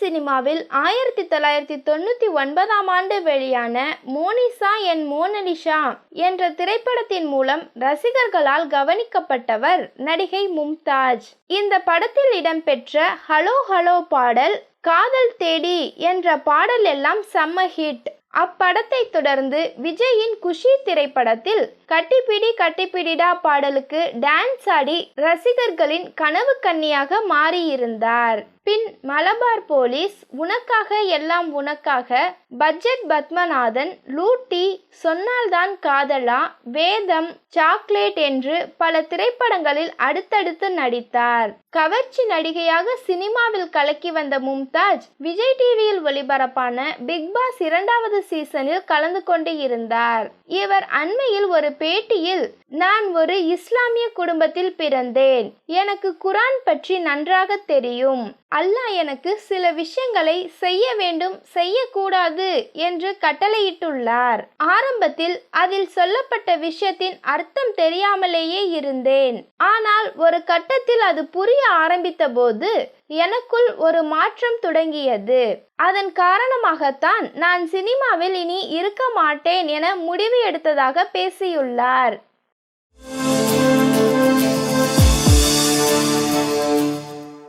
சினிமாவில் ஆயிரத்தி தொள்ளாயிரத்தி தொண்ணூற்றி ஒன்பதாம் ஆண்டு வெளியான மோனிசா என் மோனலிஷா என்ற திரைப்படத்தின் மூலம் ரசிகர்களால் கவனிக்கப்பட்டவர் நடிகை மும்தாஜ். இந்த படத்தில் இடம்பெற்ற ஹலோ ஹலோ பாடல் காதல் தேடி என்ற பாடல் எல்லாம் செம்ம ஹிட். அப்படத்தை தொடர்ந்து விஜயின் குஷி திரைப்படத்தில் கட்டிப்பிடி கட்டிப்பிடிடா பாடலுக்கு டான்ஸ் ஆடி ரசிகர்களின் கனவு கன்னியாக மாறியிருந்தார். பின் மலபார் போலீஸ் உனக்காக எல்லாம் உனக்காக பட்ஜெட் பத்மநாதன் லூட்டி சொன்னால்தான் காதலா வேதம் சாக்லேட் என்று பல திரைப்படங்களில் அடுத்தடுத்து நடித்தார். கவர்ச்சி நடிகையாக சினிமாவில் கலக்கி வந்த மும்தாஜ் விஜய் டிவியில் ஒளிபரப்பான பிக் பாஸ் இரண்டாவது சீசனில் கலந்து கொண்டு இருந்தார். இவர் அண்மையில் ஒரு பேட்டியில் நான் ஒரு இஸ்லாமிய குடும்பத்தில் பிறந்தேன். எனக்கு குரான் பற்றி நன்றாக தெரியும். அல்லாஹ் எனக்கு சில விஷயங்களை செய்ய வேண்டும் செய்யக்கூடாது என்று கட்டளையிட்டுள்ளார். ஆரம்பத்தில் அதில் சொல்லப்பட்ட விஷயத்தின் அர்த்தம் தெரியாமலேயே இருந்தேன். ஆனால் ஒரு கட்டத்தில் அது புரிய ஆரம்பித்த போது எனக்குள் ஒரு மாற்றம் தொடங்கியது. அதன் காரணமாகத்தான் நான் சினிமாவில் இனி இருக்க மாட்டேன் என முடிவு எடுத்ததாக பேசியுள்ளார்.